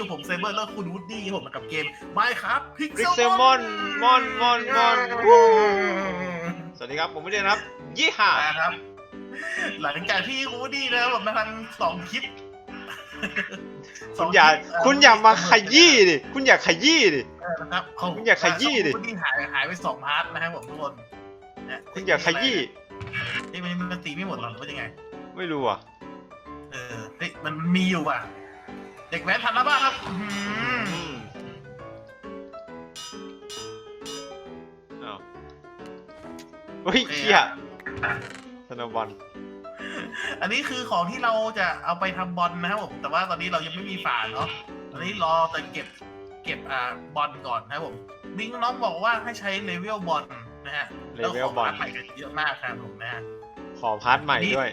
อยู่ผมเซเบอร์แล้วคุณวูดดี้ผมกับเกมไม่ครับพิกพิกเซลมอนมอนมอนมอนวู้สวัสดีครับ ผมไม่ได้นะครับ ยี่ห้านะครับ หลังจากที่คุณวูดดี้นะครับผมมาทำสองคลิปคุณอย่าสงลิปคุณอย่ามาขยี้ดิ คุณอย่าขยี้ดิเออนะครับของคุณอย่าขยี้ดิคุณวูดดี้หายหายไปสองพาร์ทนะครับผมทุกคนนะคุณอย่าขยี้เอ้ยมันมันตีไม่หมดหรอหรือว่ายังไง ไม่รู้อะ เออเฮ้ยมันมีอยู่ว่ะ เด็กแว้นทันแล้วบ้างครับอื้อหืออืมอ้าวเฮ้ยเชี่ยธนบัลอันนี้คือของที่เราจะเอาไปทำบอลนะครับผม แต่ว่าตอนนี้เรายังไม่มีฝาเนาะตอนนี้รอแต่เก็บเก็บอ่าบอลก่อนนะครับผมบิงน้องบอกว่าให้ใช้เลเวลบอลนะฮะเลเวลบอลแขงใหม่กันเยอะมากครับผมนะฮะ ขอพาร์ทใหม่ด้วย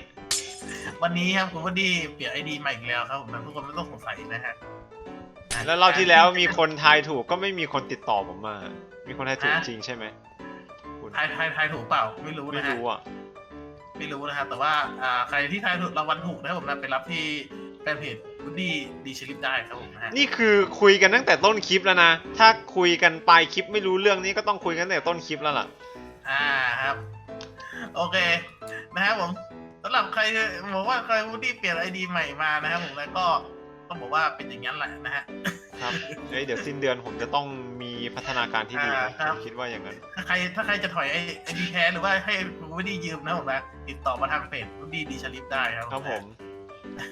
วันนี้ครับคุณวดีเปลี่ยนไอดีใหม่อีกแล้วครับผมนะทุกคนไม่ต้องสงสัยนะฮะแล้วรอบที่แล้วมีคนทายถูกก็ไม่มีคนติดต่อผมมา มีคนทายถูกฮะจริงใช่ไหมคุณทายทายทายถูกเปล่าไม่รู้ไม่นะฮะรู้อะไม่รู้นะครับแต่ว่าอ่าใครที่ทายถูกรางวัลถูกนะครับผมนะไปรับที่แฟนเพจวูดดี้ดีชลิปได้ครับผมนะฮะนี่คือคุยกันตั้งแต่ต้นคลิปแล้วนะ ถ้าคุยกันปลายคลิปไม่รู้เรื่องนี้ก็ต้องคุยกันตั้งแต่ต้นคลิปแล้วล่ะ อ่าครับ โอเคนะครับผมสำหรับใครบอกว่าใครวูดดี้เปลี่ยนไอดีใหม่มานะครับผมแล้วก็ต้องบอกว่าเป็นอย่างนั้นแหละนะฮะครับเอ้ยเดี๋ยวสิ้นเดือนผมจะต้องมีพัฒนาการที่ดีอ่าครับผมคิดว่าอย่างนั้น ถ้าใครถ้าใครจะถอยไอไอดีแท้หรือว่าให้วูดดี้ยืมนะครับผมนะติดต่อมาทางเพจวูดดี้ดีชลิปได้ครับครับผม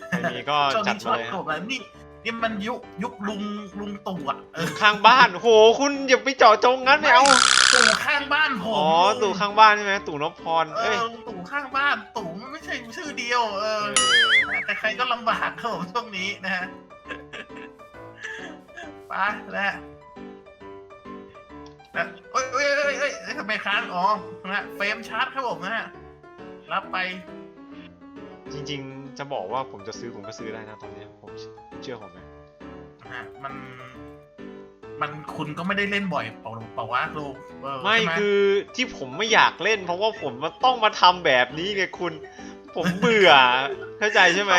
ใครมีก็ช่วงจัดนี้ชมาอบเลยผมนะนี่ นี่มันยุคยุคลุงลุงตู่อะเออข้างบ้าน โห คุณอย่าไปเจาะจงงั้นไม่เอา ตู่ข้างบ้านผมอ๋อ ตู่ข้างบ้านใช่ไหมตู่นพพร เอเอ้ย อตู่ข้างบ้านตู่มันไม่ใช่ชื่อเดียว เออเออใครๆก็ลำบากครับผมช่วงนี้นะฮะ ไปนะฮะนะเอ้ยเอ้ยเอ้ยเอ้ยเอ้ยทำไมค้างอ๋อนะฮะเฟรมชาร์จครับผมนะฮะ รับไป จริงๆ จะบอกว่าผมจะซื้อผมก็ซื้อได้นะตอนนี้ผมเชื่อผมไหมนะฮะมัน มันคุณก็ไม่ได้เล่นบ่อยเปล่าเปล่าวะลูกเออไม่ใช่หคือที่ผมไม่อยากเล่น เพราะว่าผมมาต้องมาทำแบบนี้ไงคุณ ผมเบื่อ เข้าใจใช่ไหม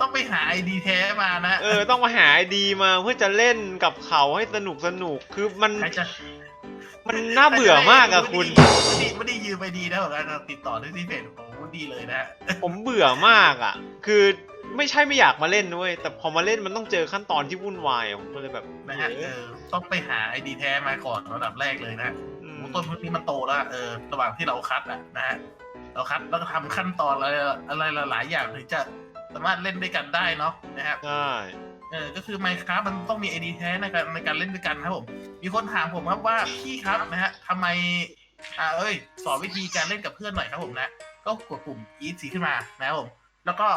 ต้องไปหาไอดีแท้มานะเออต้องมาหาไอดีมาเพื่อจะเล่นกับเขาให้สนุกสนุกคือมันใครจะมันน่าเบื่อมากอะคุณไม่ได้ไม่ได้ยืมไอดีนะผมนะติดต่อที่ที่เพจของวู ดดี้เลยนะฮะผมเบื่อมากอะคือไม่ใช่ไม่อยากมาเล่นด้วยแต่พอมาเล่นมันต้องเจอขั้นตอนที่วุ่นวายอะผมก็เลยแบบนะฮะเอเอออต้องไปหาไอดีแท้มาก่อนระดับแรกเลยนะอืมโอ้ต้นพวกนี้มันโตแล้วอะเออระหว่างที่เราคัดอะนะฮะเราคัดแล้วก็ทำขั้นตอนอะไรอะไรหลายๆอย่างถึงจะสามารถเล่นด้วยกันได้เนาะนะครับใช่เออก็คือ Minecraft มันต้องมีไอดีแท้ในการในการเล่นด้วยกันครับผม มีคนถามผมครับว่าพี่ครับนะฮะทำไมอ่าเอ้ย สอนวิธีการเล่นกับเพื่อนหน่อยครับผมนะ ก็กดปุ่ม e สีขึ้นมานะครับผม แล้วก็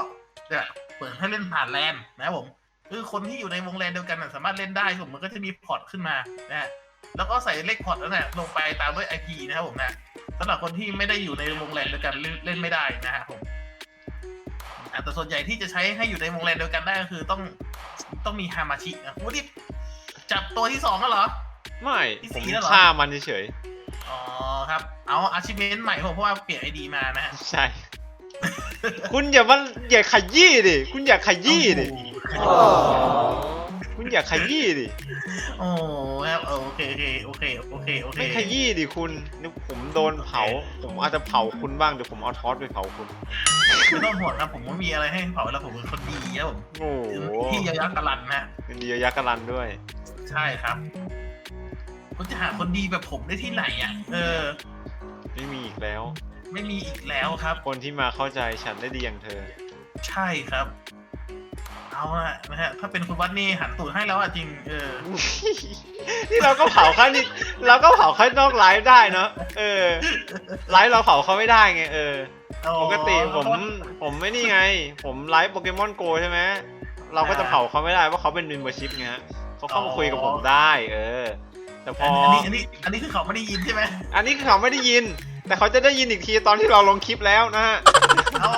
เนี่ยเปิดให้เล่นผ่านแลนนะครับผมคือคนที่อยู่ในวงแลนเดียวกันน่ะสามารถเล่นได้ผมมันก็จะมีพอร์ตขึ้นมานะฮะแล้วก็ใส่เลขพอร์ตนั่นแหละลงไปตามด้วย IP นะครับผมนะสำหรับคนที่ไม่ได้อยู่ในวงแลนเดียวกันเล่นเล่นไม่ได้นะฮะผมอะแต่ส่วนใหญ่ที่จะใช้ให้อยู่ในวงแลนเดียวกันได้ก็คือต้องต้องมีฮามาชินะวูดดี้จับตัวที่สองก็เหรอ ไม่ที่ผมสี่แล้วเหรอฆ่ามันเฉย อ๋อครับ เอาอาชิเมนใหม่ผมเพราะว่าเปลี่ยนไอดีมานะฮะๆใช่ คุณอย่ามาอย่าขยี้ดิ คุณอย่าขยี้ดิ คุณอย่าขยี้ดิ โอ้โหครับเออโอเคโอเคโอเคโอเคโอเคไม่ขยี้ดิคุณนี่ผมโดนเผา ผมอาจจะเผาคุณบ้างเดี๋ยวผมเอาทอสไปเผาคุณ ไม่ต้องห่วงครับผมไม่มีอะไรให้เผาแล้วผมเป็นคนดีครับผมโอ้โหที่ยายักษ์กรันนะเป็นดียักษ์กรันด้วย ใช่ครับ คุณจะหาคนดีแบบผมได้ที่ไหนอะ เออ ไม่มีอีกแล้ว ไม่มีอีกแล้วครับ คนที่มาเข้าใจฉันได้ดีอย่างเธอ ใช่ครับ เอาละนะฮะ ถ้าเป็นคุณวัดนี่หันตูดให้แล้วอะจริง เออ นี่เราก็เผาเขานี่เราก็เผาเขานอกไลฟ์ได้เนาะเออไลฟ์เราเผาเขาไม่ได้ไงเออปกติผมผมไม่นี่ไง ผมไลฟ์โปเกมอนโกใช่ไหมเราก็จะเผาเขาไม่ได้เพราะเขาเป็นมิมเบอร์ชิพไงฮะเขาเข้ามาคุยกับผมได้ เออ แต่พอ อันนี้อันนี้อันนี้คือเขาไม่ได้ยินใช่ไหมอันนี้คือเขาไม่ได้ยิน แต่เขาจะได้ยินอีกทีตอนที่เราลงคลิปแล้วนะฮะ เอา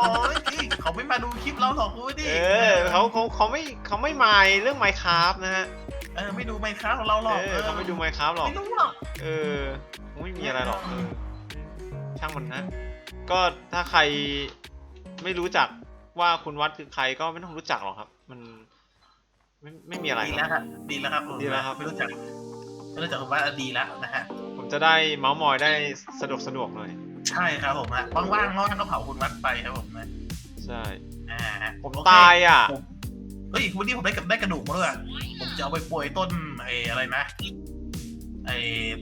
จริงเขาไม่มาดูคลิปเราหรอกคุณวัดดี้เออเขาเขาเขาไม่เขาไม่มายเรื่องไมค์คราฟนะฮะ เออไม่ดูไมค์ครับของเราหรอกเออเขาไม่ดูไมค์คราฟหรอก ไม่รู้หรอกเออไม่มีอะไรหรอกเออช่างมันนะ ก็ถ้าใครไม่รู้จักว่าคุณวัดคือใครก็ไม่ต้องรู้จักหรอกครับ มัน ไม่ไม่มีอะไรดีคแล้รับ วครับดีแล้วครับดีแล้วครับ ไม่รู้จัก ไม่รู้จักผมว่าดีแล้วนะฮะผมจะได้เมาส์มอยได้สะดวกสะดวกหน่อย ใช่ครับผมฮะว่างๆว่างๆก็เผาคุณวัดไปครับผมนะใช่อ่าฮะผมโอเคตายอะผมเฮ้ยวันนี้ผมได้กับได้กระดูกมาด้วยอะผมจะเอาไปโปรยต้นไอ้อะไรนะไอ้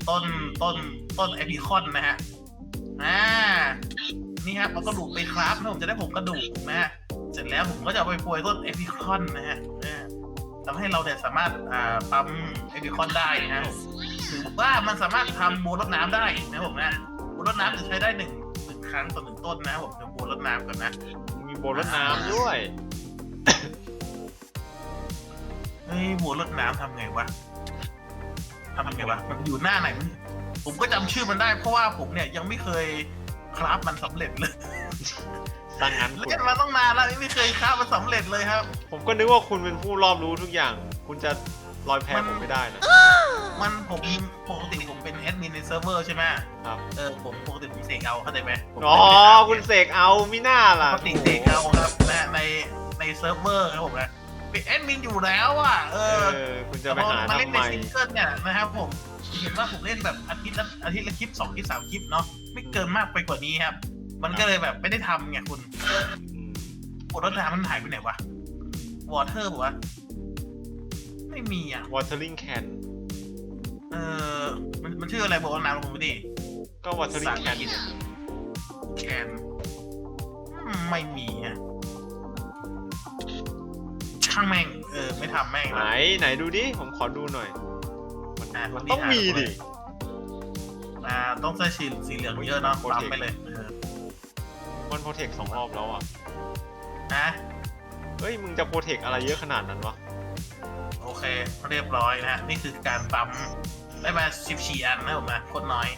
ต้นต้นต้นไอพีคอนนะฮะอ่านี่ครับมันก็ดูกไปครับนะผมจะได้ผมกระดูกนะฮะเสร็จแล้วผมก็จะเอาไปโปรยต้นไอพีคอนนะฮะอ่า ทำให้เราเนี่ยสามารถอ่าปั๊มไอพีคอนได้นะฮะถือว่ามันสามารถทำโบรดน้ำได้นะผมนะโบรดน้ำจะใช้ได้หนึ่งหนึ่งครั้งต่อหนึ่งต้นนะครับผมเดี๋ยวโบรดน้ำก่อนนะ มีโบรถน้ำด้วยเฮ้ยบัวรดน้ำทำไงวะทำไงวะมันอยู่หน้าไหนมันผมก็จำชื่อมันได้เพราะว่าผมเนี่ยยังไม่เคยคราฟมันสำเร็จเลย ตั้งงั้นคุณเล่นมาต้องนานแล้วไม่เคยคราฟมันสำเร็จเลยครับ ผมก็นึกว่าคุณเป็นผู้รอบรู้ทุกอย่าง คุณจะลอยแพผมไม่ได้นะ มันผมปกติผมเป็นแอดมินในเซิร์ฟเวอร์ใช่ไหมครับ เออผมปกติผมเสกเอาเข้าใจไหมผมอ๋อเป็นคุณเสกเอามิน่าปล่ะกติเสกเอาครับนะในในเซิร์ฟเวอร์ครับผมนะเป็นแอดมินอยู่แล้วอะเอเอออ คุณจะแต่ไปพอหามาเล่นทำในไมซิงเกิลเนี่ยนะครับผมเห็นว่าผมเล่นแบบอาทิตย์ละอาทิตย์ละคลิปสองคลิปสามคลิปเนาะไม่เกินมากไปกว่านี้ครับ มันก็เลยแบบไม่ได้ทำไงคุณอืมปวดรถน้ำมันหายไปไหนวะวอเตอร์บอกว่าไม่มีอะ watering can เออมันมันชื่ออะไรบอกว่าน้ำลงไปดิก็ watering can แคนไม่มีอะช่างแม่ง เออ ไม่ทำแม่งไหนละไหนดูดิ ผมขอดูหน่อยมันอะมันคนที่ต้องมีหาดิ อ่าต้องใส่สีสีเหลืองเยอะเนาะโปรปั๊มเทคไปเลยเออมันโปรเทคสองรอบแล้วอะ นะเฮ้ย มึงจะโปรเทคอะไรเยอะขนาดนั้นวะ โอเค เรียบร้อยนะฮะนี่คือการปั๊มได้มาสิบสี่อันนะผมนะโคนน้อย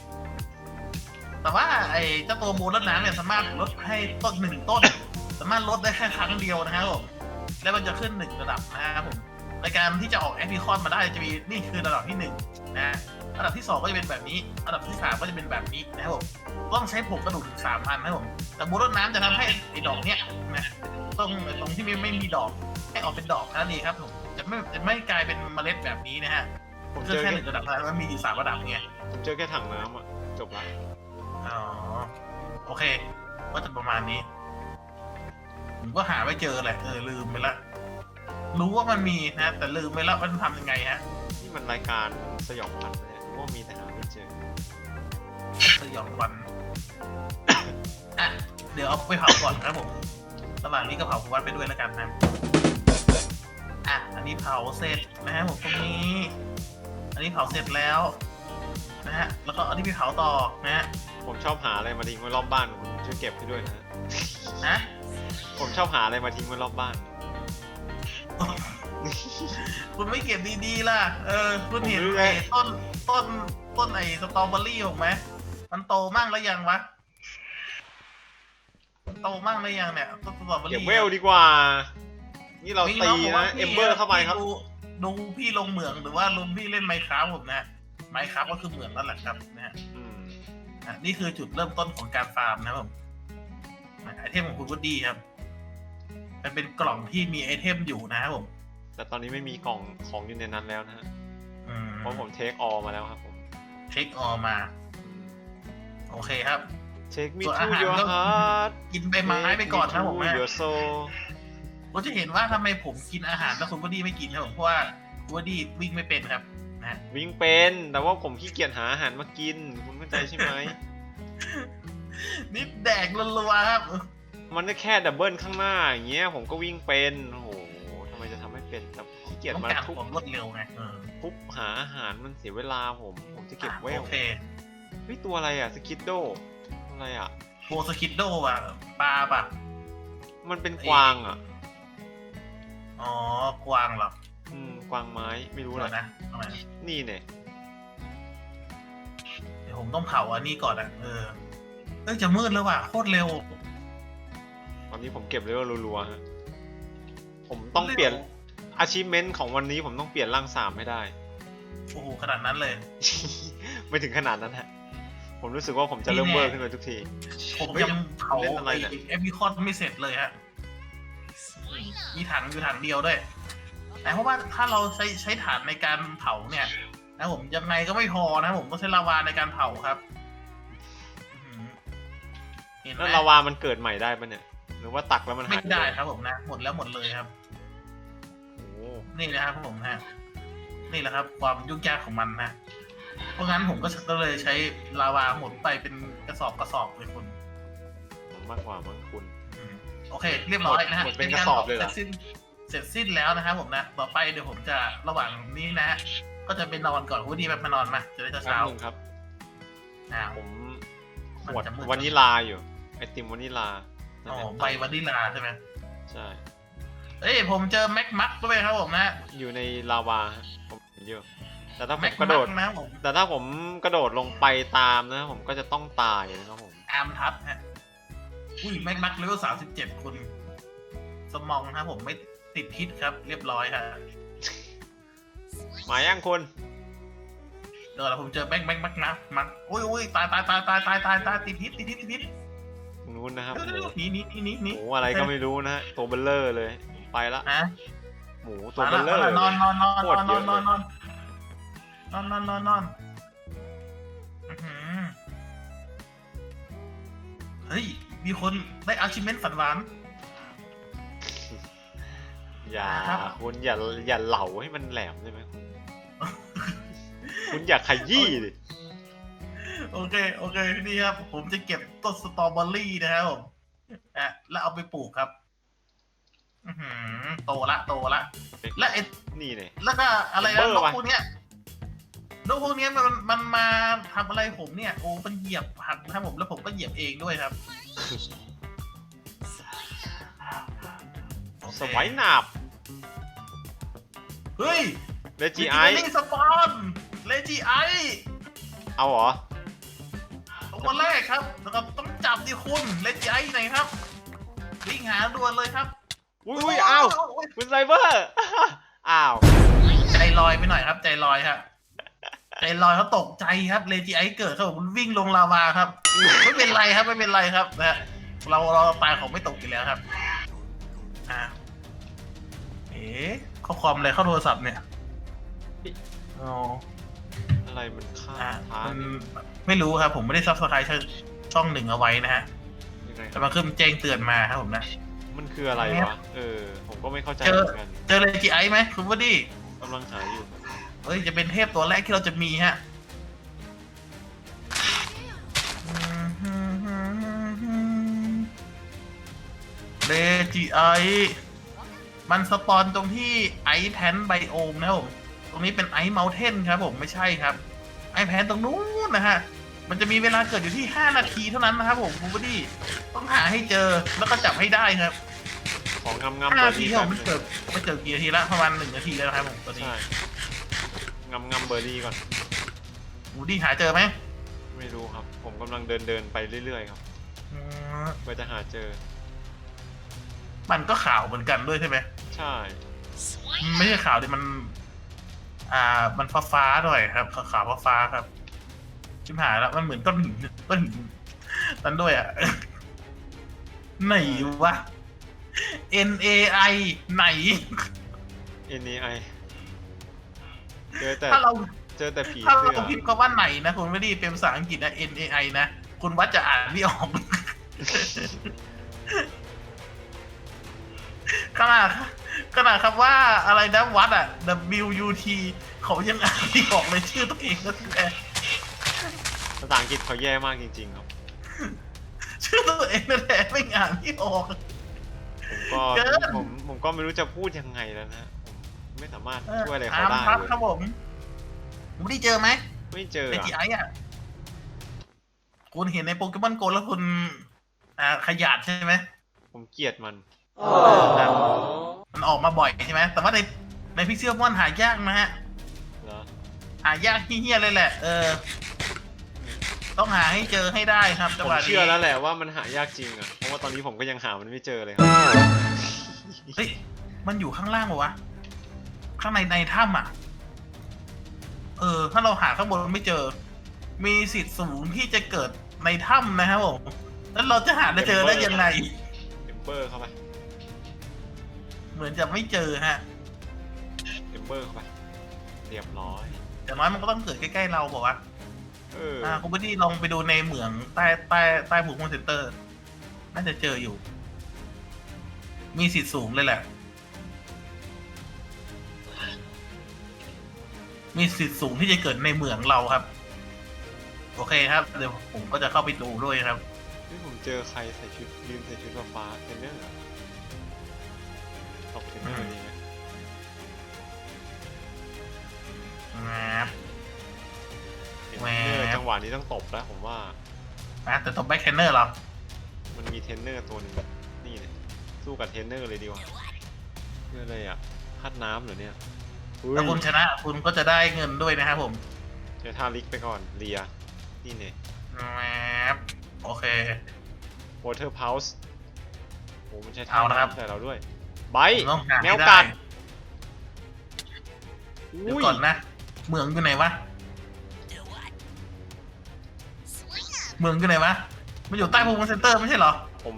แต่ว่าไอ้เจ้าตัวมูลลดน้ำเนี่ยสามารถลดให้ต้นหนึ่งต้น สามารถลดได้แค่ครั้งเดียวนะครับผมแล้วมันจะขึ้นหนึ่งระดับนะครับผมในการที่จะออกแอปพลิคอนมาได้จะมีนี่คือระดับที่หนึ่งนะ ฮะระดับที่สองก็จะเป็นแบบนี้ระดับที่สามก็จะเป็นแบบนี้นะครับผมต้องใช้ผงกระดูกถึงสามอันนะครับผม แต่มูลลดน้ำจะทำให้ไอ้ดอกเนี้ยนะตรงตรงที่ไม่ไม่มีดอกให้ออกเป็นดอกแค่นั้นเองครับผมจะไม่จะไม่กลายเป็นเมล็ดแบบนี้นะฮะผมคืเจออแค่แค่หนึ่งระดับนะมันมีอยู่สามระดับไงผมเจอแค่ถังน้ำอะจบละอ๋อโอเค ก็จะประมาณนี้ผมก็หาไม่เจอแหละเออลืมไปละรู้ว่ามันมีนะ แต่ลืมไปแล้วมันทำยังไงฮะนี่มันรายการสยองขวัญ เนี่ยหรือว่ามีแต่หาไม่เจอสยองวันอะเดี๋ยวเอาไปเผาก่อนครับผมระหว่างนี้ก็เผาคุณวัดไปด้วยแล้วกันนะอะอันนี้เผาเสร็จนะฮะผมตรงนี้ อันนี้เผาเสร็จแล้วนะฮะแล้วก็อันนี้ไปเผาต่อนะฮะผมชอบหาอะไรมาทิ้งไว้รอบบ้านคุณช่วยเก็บให้ด้วยนะฮะนะผมชอบหาอะไรมาทิ้งไว้รอบบ้าน คุณไม่เก็บดีๆล่ะ เออ คุณเห็นผมรู้ไงไอ้ต้นต้นต้นไอ้สตรอเบอรี่ผมไหมมันโตมั่งแล้วยังวะมันโตมั่งแล้วยังเนี่ยต้นสตรอเบอรี่เก็บเวลดีกว่า นี่เราไม่ตีผมว่านะพี่เอมเบอร์เข้าไปครับพี่ดูดูพี่ลงเหมืองหรือว่าลงพี่เล่นไมค์คราฟผมนะไมค์คราฟก็คือเหมืองนั่นแหละครับนะฮะอืมอะนี่คือจุดเริ่มต้นของการฟาร์มนะครับผมไอเทมของคุณวูดดี้ครับ มันเป็นกล่องที่มีไอเทมอยู่นะครับผม แต่ตอนนี้ไม่มีกล่องของอยู่ในนั้นแล้วนะฮะอืมเพราะผมเทคออมาแล้วครับผมเช็คออมา โอเคครับเช็คมิส่วนทูอาหารยูก็ฮาร์ดกินใบไม้ไปก่อนครับผมนะยูโซผมจะเห็นว่าทำไมผมกินอาหารแล้วคุณวูดดี้ไม่กินครับผมเพราะว่าวูดดี้วิ่งไม่เป็นครับนะฮะวิ่งเป็นแต่ว่าผมขี้เกียจหาอาหารมากิน คุณเข้าใจใช่ไหมนี่แดกรัวๆครับ มันก็แค่ดับเบิลข้างหน้าอย่างเงี้ยผมก็วิ่งเป็นโอ้โห เป็นแต่ขี้เกียจต้องมาการทุบความรวดเร็วไงเออทุบหาอาหารมันเสียเวลาผม ผมจะเก็บเวลโอเคเฮ้ยตัวอะไรอะสกิดโดอะไรอะ โบสคิดโดว่ะปลาป่ะมันเป็นกวางอะ อ๋อกวางเหรออืมกวางไม้ไม่รู้รู้แหแล้วละนะทำไมนี่เนี่ยเดี๋ยวผมต้องเผาอันนี้ก่อนอะเออเอ้ยจะมืดแล้วว่ะโคตรเร็ว ตอนนี้ผมเก็บเลเวลรัวๆฮะผมต้องเปลี่ยน achievement ของวันนี้ผมต้องเปลี่ยนร่างสามให้ได้ โอ้โหขนาดนั้นเลย ไม่ถึงขนาดนั้นฮะ ผมรู้สึกว่าผมจะเริ่มนี่เวแน่อร์ขึ้นไปทุกที ผมเฮ้ยยังเผาเล่นอะไรเนี่ยเอฟบีคอนไม่เสร็จเลยฮะ มีถังอยู่ถังเดียวด้วยนะเพราะว่าถ้าเราใช้ใช้ถ่านในการเผาเนี่ยนะผมยังไงก็ไม่พอนะ ผมต้องใช้ลาวาในการเผาครับอื้อหือเห็นไหมแล้วลาวามันเกิดใหม่ได้ปะเนี่ย หรือว่าตักแล้วมันหาไม่ยได้เลยครับผมนะ หมดแล้วหมดเลยครับโอ้โห นี่นะครับผมฮะนี่แหละครับ ความยุ่งยากของมันนะเพราะงั้นผมก็ก็เลยใช้ลาวาหมดไปเป็นกระสอบกระสอบเลยคุณผมมากกว่ามั้งคุณ อืมโอเค เรียบร้อยนะฮะหมดเป็นกระสอบเลยเหรอ เสร็จสิ้นเสร็จสิ้นแล้วนะครับผมนะ ต่อไปเดี๋ยวผมจะระหว่างนี้นะฮะก็จะไปนอนก่อนคุณดีแบบมานอนมาจะได้แป๊บเช้านึงครับ ๆอ้าวผมมันหมดจะมืด วานิลาอยู่ ไอติมวานิลาอ๋อใบวานิลาใช่ไหม ใช่ เอ้ยผมเจอแม็กมักด้วยครับผมนะอยู่ในลาวาฮะผมเห็นอยู่แต่ถ้าผแม็มกกระโดมัด กนะครับผมแต่ถ้าผมกระโดดลงไปตามนะผมก็จะต้องตายนะครับผมอาร์มทับฮะอุ้ยแม็กมักเลเวลสามสิบเจ็ดคุณ สมองครับผมไม่ติดพิษครับ เรียบร้อยครับมายังคุณเดี๋ยวเราผมเจอแม็กแม็กมักนะมักอุ้ยอุ้ยตายตายตายตายตายตายตายติดพิษติดพิษติดพิษนู้นนะครับเร็วๆหนีหนีหนีหนีหนีหมูอะไรก็ไม่รู้นะฮะตัวเบลเลอร์เลย ไปละนะหมูตัวมาเบละลเลอร์นอนนอนนอนโคนตรอนเยนออะนเลนอยนนอนนอนนอนนอนอื้อหือเฮ้ย มีคนได้อาชิเมนต์ฝันหวาน อย่าครับคุณอย่าอย่าเหลาให้มันแหลมได้ไหมคุณคุณอย่าขยี้ดิโอเค โอเค นี่ครับ ผมจะเก็บต้นสตรอเบอรี่นะครับผมอะแล้วเอาไปปลูกครับ อือหือโตละโตละ และไอ้นี่เนี่ยแล้วก็อะไรนะเบอร์นกว่ะพวกเนี้ยนกพวกเนี้ยมันมันมาทำอะไรผมเนี่ยโอ้มันเหยียบผักนะครับผมแล้วผมก็เหยียบเองด้วยครับโอเคสมัยหนาบเฮ้ยเลจีไอลิสปอนเลจีไอเอาเหรอ ตัวแรกครับแล้วก็ต้องจับดิคุณเลจีไอไหนครับวิ่งหาด่วนเลยครับ อุ้ยอุ้ยอ้าวโยคุณไซเบอร์ อ้าว ใจลอยไปหน่อยครับ ใจลอยครับใจลอยเขาตกใจครับเลจีไอเกิดเขาบอกมันวิ่งลงลาวาครับ ไม่เป็นไรครับไม่เป็นไรครับนะฮะเราเราตายของไม่ตกอยู่แล้วครับอ่าเอ๊ะข้อความอะไรเข้าโทรศัพท์เนี่ยอ๋ออะไรมันฆ่าอ่าท้ามันไม่รู้ครับ ผมไม่ได้ซับสไครต์ช่องหนึ่งเอาไว้นะฮะยังไงคแต่รับมันขึ้นแจ้งเตือนมาครับผมนะ มันคืออะไรวะ เออ ผมก็ไม่เข้าใจเจอเหมือนกันเจอเลจีไอไหมคุณวดดี้กำลังหาอยู่ เฮ้ยจะเป็นเทพตัวแรกที่เราจะมีฮะเลจีไอมันสปอนตรงที่ไอแพนไบโอมนะครับผม ตรงนี้เป็นไอเมลเทนครับผมไม่ใช่ครับ ไอแพนตรงนู้นนะฮะ มันจะมีเวลาเกิดอยู่ที่ 5 นาทีเท่านั้นนะครับผมคุณบดี้ต้องหาให้เจอแล้วก็จับให้ได้ครับของงำงำ5เบอนาร์ทีรี่ครับก่ผอนมมันเกิดมันเกิดกี่นาทีละประมาณหนึ่งนาทีแล้วนะครับผมตอนนี้ใช่งำงำเบอร์รี่ก่อนบูดี้หาเจอไหมไม่รู้ครับ ผมกำลังเดินเดินไปเรื่อยๆครับอืมเพื่อจะหาเจอ มันก็ขาวเหมือนกันด้วยใช่ไหมใช่มันไม่ใช่ขาวดิมัน อ่า มันฟ้าฟ้าๆหน่อยครับขาวๆฟ้าๆครับ ชิมหายแล้วมันเหมือนก้อนหินก้อนหินนั้นด้วยอะ ไหนวะ N A I ไหน N A I เจอแต่ถ้าเราเจอแต่ผีถ้าเสื้อเราพิมพ์คำว่าไหนนะคุณไม่ได้เป็นภาษาอังกฤษนะ N A I นะ คุณวัดจะอ่านไม่ออกขนาดขนาดครับว่าอะไรนะวัดอะ W U T เขายังอ่านไม่ออกเลยชื่อตัวเองก็แต่ ภาษาอังกฤษเขาแย่มากจริง ๆ ครับ ชื่อตัวเองนั่นแหละไม่อ่านไม่ออกผมก็เกิน ผมผมก็ไม่รู้จะพูดยังไงแล้วนะผมไม่สามารถช่วยอะไรอาเขาร์มได้ครับเลยครับผมคุณได้เจอไหมไม่เจอในอะจีไออะ คุณเห็นในโปเกมอนโกแล้วคุณ อ่าขยาดใช่ไหม ผมเกลียดมันครับมันออกมาบ่อยใช่ไหม แต่ว่าในในพิกเซลมอนหายากนะฮะ เหรอหายากเฮี้ยๆเลยแหละ เออ ต้องหาให้เจอให้ได้ครับจัผงหมวะนี้เชื่อแล้วแหละว่ามันหายากจริงอะ เพราะว่าตอนนี้ผมก็ยังหามันไม่เจอเลยครับ เฮ้ยมันอยู่ข้างล่างปะวะข้างในในถ้ำอะ เออ ถ้าเราหาข้างบนไม่เจอ มีสิทธิ์สูงที่จะเกิดในถ้ำนะครับผมแล้วเราจะหาได้เจอได้ยังไง เอมเบอร์เข้าไป เหมือนจะไม่เจอฮะเบอร์เข้าไป เรียบร้อย อย่างน้อยมันก็ต้องเกิดใกล้ๆเราบอกว่า เอออ่าคุณพุดดี้ลองไปดูในเหมืองใต้ใต้ใต้บุกมอนเซ็นเตอร์ น่าจะเจออยู่ มีสิทธิ์สูงเลยแหละ มีสิทธิ์สูงที่จะเกิดในเหมืองเราครับ โอเคครับ เดี๋ยวผมก็จะเข้าไปดูด้วยครับ นี่ผมเจอใครใส่ชุดยืนใส่ชุดฟ้าๆเทรนเนอร์อะตบเทรนเนอร์ดีไหมครับเทร นแหวเนอร์บจังหวะนี้ต้องตบแล้วผมว่าอะแต่ตบแบ็คแคนเนอร์เหรอ มันมีเทรนเนอร์ตัวหนึงนี่เลยสู้กับเทรนเนอร์เลยดีกว่าเพื่ออะไรอะคัดน้ำเหรอเนี่ยอุ้ยถ้าคุณชนะคุณก็จะได้เงินด้วยนะครับผมเดี๋ยวท่าลิกไปก่อนเลียนี่เนี่ยครับโอเควอเตอร์พาวส์โอ้มันใช้ท่าเอาละครับน้ำใส่เราด้วยไบผมต้องหาแมให้วได้กัดเดี๋ยวก่อนนะ เหมืองอยู่ไหนวะ เมืองอยู่ไหนวะมันอยู่ใต้ภูมิเซ็นเตอร์ไม่ใช่เหรอ ผม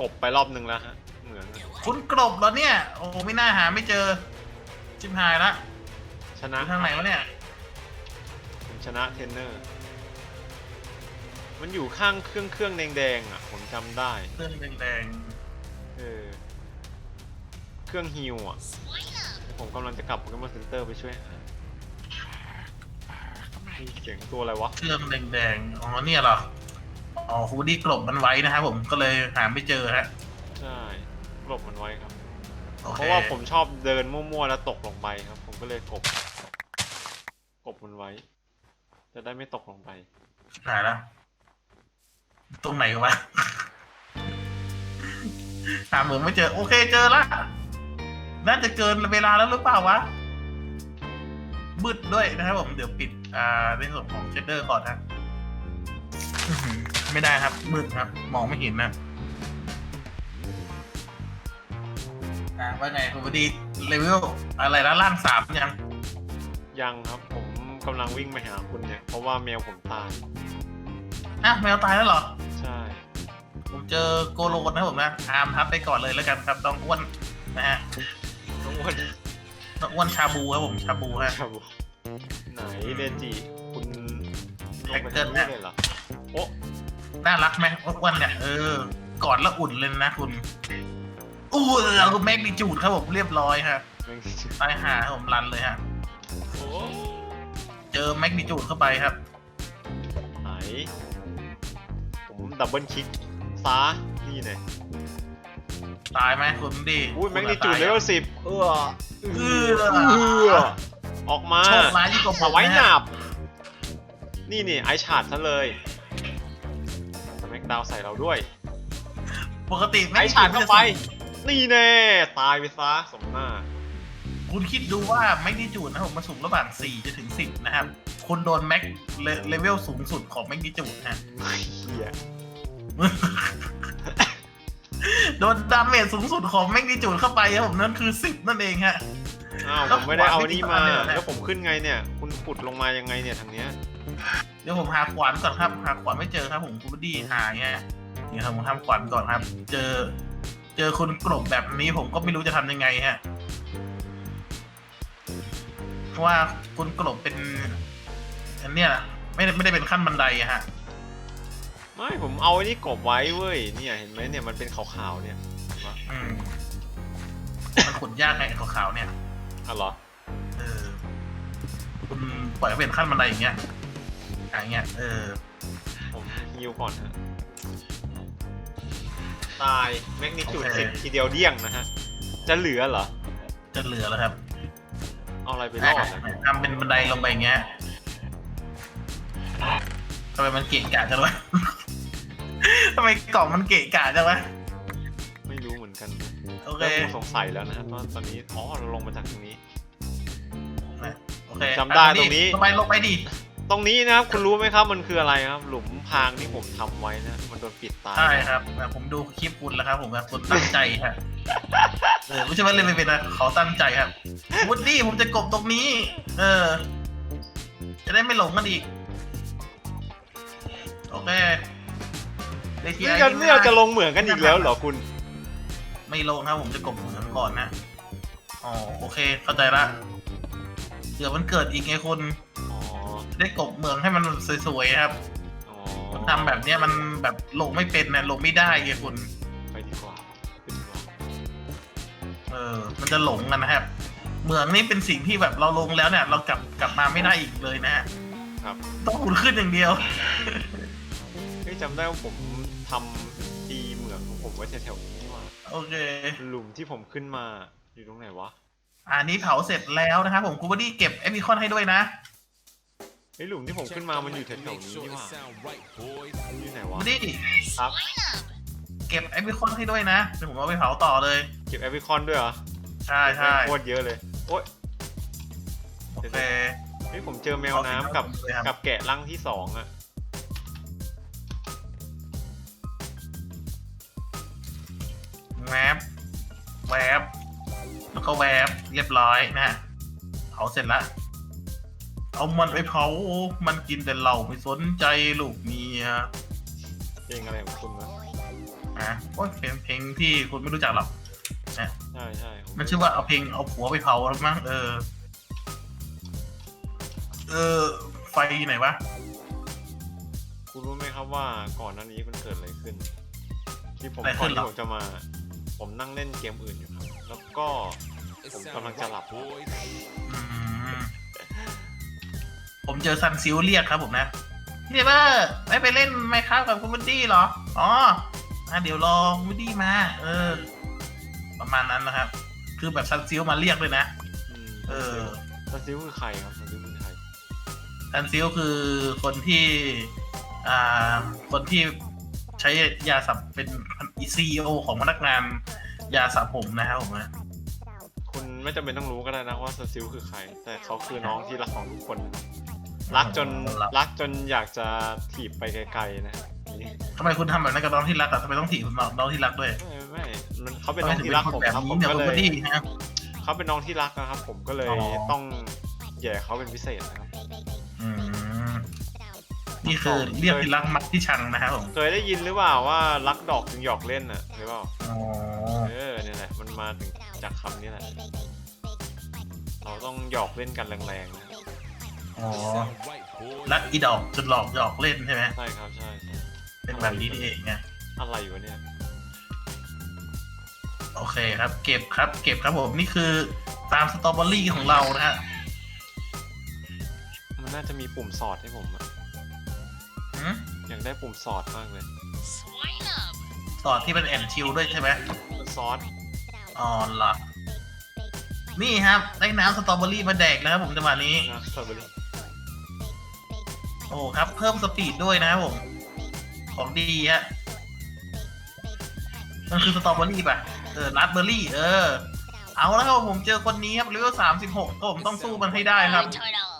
กบไปรอบนึงแล้วฮะเหมือนคุณกลบเหรอเนี่ย โอ้ไม่น่าหาไม่เจอชิมหายละชอนะยู่ทางไหนวะเนี่ยผมชนะเทรนเนอร์ มันอยู่ข้างเครื่องเครื่องแดงๆอะ ผมจำได้เรื่องแดงเออเครื่องฮิวอะ ผมกำลังจะกลับโปเกมอนเซ็นเตอร์ไปช่วยหามี เสียงตัวอะไรวะๆเครื่องแดงๆ อ๋อเนี่ยเหรอ อ๋อฮูดี้กลบมันไว้นะครับผม ก็เลยหาไม่เจอฮะ ใช่กลบมันไว้ครับ โอเพเคราะว่าผมชอบเดินมั่วๆแล้วตกลงไปครับ ผมก็เลยกบ กบมันไว้ จะได้ไม่ตกลงไป หายแล้วตรงไหนวะ หาเหมืองไม่เจอ โอเคเจอละ น่าจะเกินเวลาแล้วหรือเปล่าวะมืดด้วยนะครับผม เดี๋ยวปิด อ่าในส่วนของเชดเดอร์ก่อนนะอื้อหือไม่ได้ครับ มืดครับ มองไม่เห็นนะอ่าว่าไงคุณพอดีเลเวลอะไรละล่างสามยัง ยังครับผมกำลังวิ่งไปหาคุณเนี่ย เพราะว่าแมวผมตาย อะแมวตายแล้วเหรอ ใช่ ผมเจอโกโลนนะครับผมนะอาร์มทับไปก่อนเลยแล้วกันครับต้องอ้วนนะฮะน้องอ้วนต้องอ้วนชาบูครับผมชาบูฮะ ครับผม ไหนเดจิคุณลแท็งกไปเกิทาลงนี้นะเลยเหรอโอ้น่ารักไหมอ้วนๆเนี่ยเออกอดแล้วอุ่นเลยนะคุณอู้เราแม็กดิจูดครับผมเรียบร้อยฮะแม่งตายหาครับผมรันเลยฮะโอ้เจอแม็กดิจูดเข้าไปครับไหนผมดับเบิลคลิกซานี่เนี่ยตายไหมคุณดีอุ้ยแม็กนิจูดเลเวลสิบเออเออ อออกมาโชคร้ายยิ่งกว่าผมเอาไว้หนะนัฮะบนี่นี่ไอชาร์ดซะเลยสแม็กดาวใส่เราด้วย ปกติไอแม็กชาร์ดเข้าไป นี่แน่ ตายไปซะสมหน้า คุณคิดดูว่าแม็กดิจูดนะครับผมมันสูงระหว่าง4จนถึง 10 นะครับ คุณโดนแม็กเลเวลสูงสุดของแม็กดิจูดฮะเฮียโดนดาเมจสูงสุดของแมกนิจูดเข้าไปครับผมนั่นคือสิบนั่นเองฮะ อ้าวแล้ผวมไม่ได้เอานี่มาขวานไม่ติดแล้วผมขึ้นไงเนี่ย คุณขุดลงมายังไงเนี่ยทางเนี้ย เดี๋ยวผมหาขวานก่อนครับ หาขวานไม่เจอครับ ผมคุณบดีหาเงี้ยเดี๋ยวครับผมทำขวานก่อนครับ เจอ เจอคนกลบแบบนี้ผมก็ไม่รู้จะทำยังไงฮะเพราะว่าคุณกลบเป็นอันเนี้ยไม่ได้ไม่ได้เป็นขั้นบันไดอะฮะ ไม่ผมเอาไอ้นี่กบไว้เว้ย เนี่ยเห็นไหมเนี่ยมันเป็นขาวๆเนี่ยเห็นปะอืมมันขุดยากไงไอ้ขาวๆเนี่ย อะเหรอเออคุณปล่อยให้เป็นขั้นบันไดอย่างเงี้ยอย่างเงี้ยเออผมฮิวก่อนฮะตายแมกนิจูดโอเคสิบทีเดียวเดี้ยงนะฮะ จะเหลือเหรอ จะเหลือแล้วครับเอาอะไรไปรอดนะทำเป็นบันไดลงไปอย่างเงี้ยทำไมมันเกะกะจังวะทำไมกล่องมันเกะกะจังวะ เคเริ่มสงสัยแล้วนะฮะตอนตอนนี้อ๋อเราลงมาจากตรงนี้ โอเคจำได้ตรงนี้ลงไปลงไปดิตรงนี้นะครับคุณรู้ไหมครับมันคืออะไรครับ หลุมพรางที่ผมทำไว้นะมันโดนปิดตายใช่ครับแต่ผมดูคลิปคุณแล้วครับ ผมแบบคุณตั้งใจฮะเออไม่ใช่ว่าเล่นไม่เป็นนะเขาตั้งใจครับวุดดี้ผมจะกบตรงนี้ เออ จะได้ไม่หลงกันอีกโอเคได้ทีนี่ไอ้กันไม่นี่เราได้จะลงเหมืองกันอีกแล้วเหรอคุณ ไม่ลงครับผมจะกบเหมืองก่อนนะอ๋อโอเค เข้าใจละเดี๋ยวมันเกิดอีกไงคุณอ๋อได้กบเมืองให้มันสวยๆครับอ๋อมันทำแบบเนี้ยมันแบบลงไม่เป็นนะลงไม่ได้ไงคุณไปดีกว่าไปดีกว่าเออ มันจะหลงกันนะครับ เมืองนี่เป็นสิ่งที่แบบเราลงแล้วเนี่ย เรากลับกลับมาไม่ได้อีกเลยนะฮะครับต้องขุดขึ้นอย่างเดียว เฮ้ยจำได้ว่าผมทำดีเหมืองของผมไว้แถวๆนี้นี่หว่า โอเค หลุมที่ผมขึ้นมาอยู่ตรงไหนวะอันนี้เผาเสร็จแล้วนะครับผมคุณบอดี้เก็บเอพิคอนให้ด้วยนะ ไอ้ยหลุมที่ผมขึ้นมามันอยู่แถวๆนี้นี่หว่ามันอยู่ไหนคุวะณบอดี้ครับ เก็บเอพิคอนให้ด้วยนะเดี๋ยวผมเอาไปเผาต่อเลย เก็บแอปคอนด้วยเหรอใช่ใช่โคตรเยอะเลย โอ๊ยโอเค เฮ้ยผมเจอแมวน้ำกับเอาสิครับกับแกะลังที่สองอะ แวบแวบแล้วก็แวบเรียบร้อยนะฮะเผาเสร็จละเอามันไปเผา มันกินแต่เหล้าไม่สนใจลูกเมียเพลงอะไรของคุณวะนะโอ้ยเพลงเพลงที่คุณไม่รู้จักหรอกใช่ใช่ผมันชื่อว่าเอาเพลงเอาผัวไปเผาแล้วมั้งเออ เออ ไฟอยู่ไหนวะคุณรู้ไหมครับว่าก่อนหน้านี้มันเกิดอะไรขึ้น ที่ผมอะไรก่ขึ้อนนเหรอ ที่ผมจะมา ผมนั่งเล่นเกมอื่นอยู่ครับ แล้วก็ผมกำลังจะหลับอืมผมเจอซันซิลเรียกครับผมนะเนี่ยเบอร์ไม่ไปเล่นไมครับกับคุณวูดดี้เหรอ อ๋ออะเดี๋ยวรอวูดดี้มา เออ ประมาณนั้นนะครับ คือแบบซันซิลมาเรียกเลยนะอืมเออ ซันซิลคือใครครับซันซิลคือใครซันซิลคือคนที่ อ่า คนที่ ใช้ยาสับเป็นซีอของพนักงานยาสระผมนะครับผมนะคุณไม่จำเป็นต้องรู้ก็ได้นะว่าซันซิลคือใคร แต่เขาคือน้องที่รักของทุกคนนะครับรักจนรักจนอยากจะถีบไปไกลๆนะครับนี่ทำไมคุณทำแบบนั้นกับน้องที่รักอะทำไมต้องถีบน้องน้องที่รักด้วยไม่ไม่มันเขาเป็นทำไมน้องถึงที่เป็รักนคนผมแบบครับผนี้มเนี่ยก็คุณเลวูดยดี้นะครับเขาเป็นน้องที่รักนะครับผมก็เลยอ๋อต้องแย่เขาเป็นพิเศษนะครับอืม นี่คือเรียกที่รักมักที่ชังนะครับผมเคยได้ยินหรือเปล่าว่ารักดอกถึงหยอกเล่นน่ะหรือเปล่าอ๋อเออเนี่ยแหละมันมาถึงจากคำนี้แหละเราต้องหยอกเล่นกันแรงๆนะอ๋อรักอีดอกจนหลอกหยอกเล่นใช่ไหมใช่ครับใช่ใช่เป็นแบบนี้นี่เองไงอะไรวะเนี่ยโอเคครับ เก็บครับ เก็บครับผมนี่คือตามสตรอเบอรี่ของเรานะฮะมันน่าจะมีปุ่มสอดให้ผมอะหืม อยากได้ปุ่มสอดมากเลย ต่อที่เป็นแอนชิลด้วยใช่ไหมซอสอ๋อเหรอนี่ครับได้น้ำสตรอเบอรี่มาแดกแล้วครับผมจังหวะนี้ นะสตรอเบอรี่โอ้ครับ เพิ่มสปีดด้วยนะครับผม ของดีฮะมันคือสตรอเบอรี่ป่ะ เออรัสเบอรี่ เออ เอาแล้วครับผมเจอคนนี้ครับเลเวลสามสิบหกผมต้องสู้มันให้ได้ครับ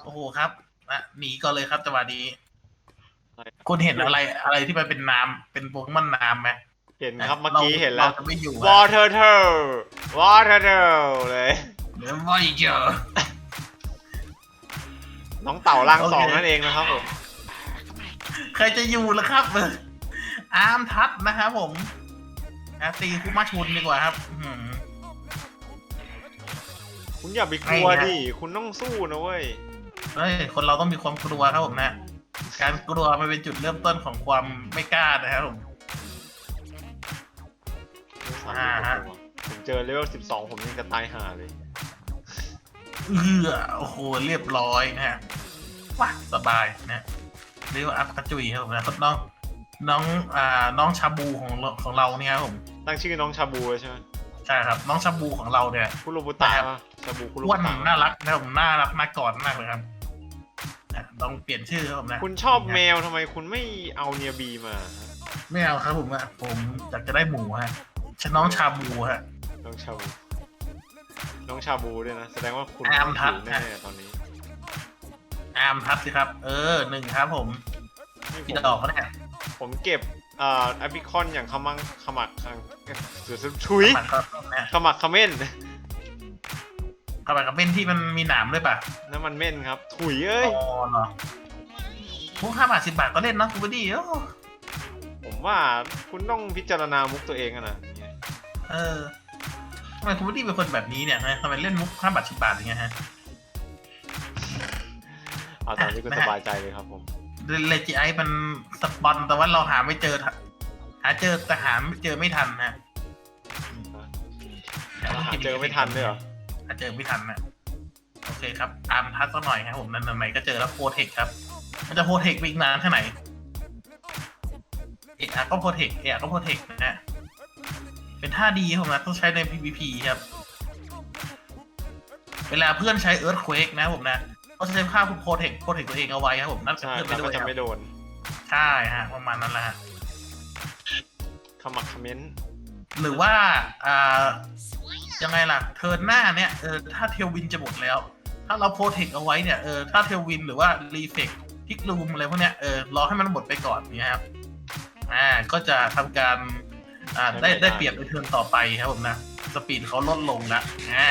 โอ้โหครับอะหนีก่อนเลยครับจังหวะนี้ คุณเห็นอะไรอะไรที่มันเป็นน้ำเป็นโปเกมอนน้ำไหมเห็นครับเมื่อกี้เห็นแล้วราจะไม่อยู่ water turtle water turtle เลยเดี๋ยวไม่เจอน้องเต่าล่างโอเคสองนั่นเองนะครับผมใครจะอยู่ล่ะครับอาร์มทัดนะครับผมอะตีคุมาชุนดีกว่าครับอื้อหือคุณอย่าไปกลัวไม่นะดิคุณต้องสู้นะเว้ยเฮ้ยคนเราต้องมีความกลัวครับผมนะ การกลัวมันเป็นจุดเริ่มต้นของความไม่กล้านะครับผม อ่าฮะ ผมเจอเลเวล12ผมยังจะตายห่าเลย เอือโอ้โหเรียบร้อยนะฮะว้าสบายนะเรียกว่าอัพกระจุยครับผมนะน้องน้องอ่าน้องชาบูของเราของเราเนี่ยครับผมตั้งชื่อน้องชาบูเลยใช่ไหมใช่ครับน้องชาบูของเราเนี่ยคุโรบุตะครับปะชาบูคุโรอ้บุวนตะน่ารักนะครับผมน่ารักน่ากอดมากเลยครับอะ ต้องเปลี่ยนชื่อครับผมนะคุณชอบแมวทำไมคุณไม่เอาเนียบีมาฮะไม่เอาครับผมอะผมอยากจะได้หมูฮะฉันน้องชาบูฮะ น้องชาบู น้องชาบูด้วยนะ แสดงว่าคุณแอมทัศน์หิวแน่ๆตอนนี้อาร์มทัดสิครับ เออหนึ่งครับผมนี่ผกี่มดอกเขาเนี่ยผมเก็บเอ่อแอปพลิคอนอย่างขมังขมักขังเสือชุยมันก็นะขมักขม้น เข้าไปกับเม่นที่มันมีหนามด้วยป่ะน้ำมันเม่นครับ ถุยเอ้ย อ๋อเหรอพวกห้าบาทสิบบาทก็เล่นเนอะคุณบดีโอ้ผมว่าคุณต้องพิจารณามุกตัวเองอะนะเออทำไมคุณบดีเป็นคนแบบนี้เนี่ยฮะทำไมเล่นมุกห้าบาทสิบบาทอย่างเงี้ยฮะ เอาตามที่คุณสบายใจเลยครับผมเลจิไอมันสปอนแต่ว่าเราหาไม่เจอทันหาเจอแต่หาไม่เจอไม่ทันนะหาเจอไม่ทันด้วยเหรอ หาเจอไม่ทันนะโอเคครับอ่านทักสักหน่อยครับผมนั่นไหนๆก็เจอแล้วโปรเทคครับ มันจะโปรเทคไปอีกนานแค่ไหนเอะก็โปรเทคเอะก็โปรเทคนะฮะเป็นท่าดีครับผมนะต้องใช้ใน PVP ครับ เวลาเพื่อนใช้ Earthquake นะครับผมนะเขาจะใช้ภาพโปรเทคโปรเทคตัวเองเอาไว้ครับผมนั่นจะใช่เพื่อนแล้ไปวด้วยก็จะครับไม่โดนใช่ฮะประมาณนั้นแหละฮะขมักเขม้นหรือว่าอ่า ยังไงล่ะ เทิร์นหน้าเนี่ยเออถ้าเทลวินจะหมดแล้ว ถ้าเราโปรเทคเอาไว้เนี่ยเออถ้าเทลวินหรือว่ารีเฟกพิกลูมอะไรพวกเนี้ยเออรอให้มันหมดไปก่อนเนี่ยครับอ่าก็จะทำการอ่าได้ได้เปรียบในเทิร์นต่อไปครับผมนะสปีดเขาลดลงละอ่า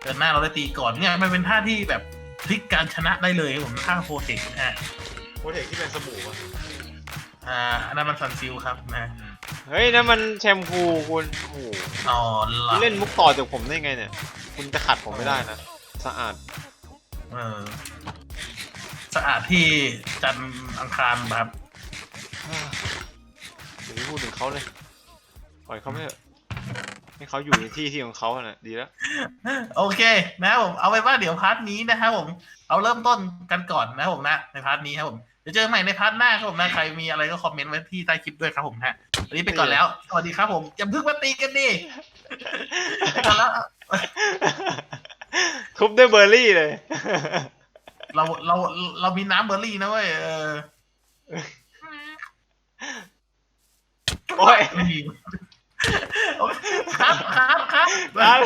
เทิร์นหน้าเราได้ตีก่อนเนี่ยมันเป็นท่าที่แบบพลิกการชนะได้เลยครับผมท่าโปรเทคนะฮะโปรเทคที่เป็นสบู่อะ อ่าอันนั้นมันซันซิลครับนะเฮ้ยนั่นมันแชมพูคุณโอ้โหอ๋อคุณเล่นมุกต่อจากผมได้ไงเนี่ย คุณจะขัดผมไม่ได้นะ สะอาด เออสะอาดที่จันทร์อังคารครับ อย่าไปพูดถึงเขาเลย ปล่อยเขาไม่เถอะให้เขาอยู่ในที่ที่ของเขาอะนะดีแล้ว โอเคนะครับผมเอาไว้ว่าเดี๋ยวพาร์ทนี้นะครับผม เอาเริ่มต้นกันก่อนนะครับผมนะในพาร์ทนี้ครับผม เดี๋ยวเจอกันใหม่ในพาร์ทหน้าครับผมนะใครมีอะไรก็คอมเมนต์ไว้ที่ใต้คลิปด้วยครับผมฮะวันนี้ไปก่อนแล้ว สวัสดีครับผมอย่าเพิ่งมาตีกันดิไปก่อนแล้ว ทุบด้วยเบอร์รี่เลย เราเราเรามีน้ำเบอร์รี่นะเว้ยเออโอ้ยครับครับครับร้าน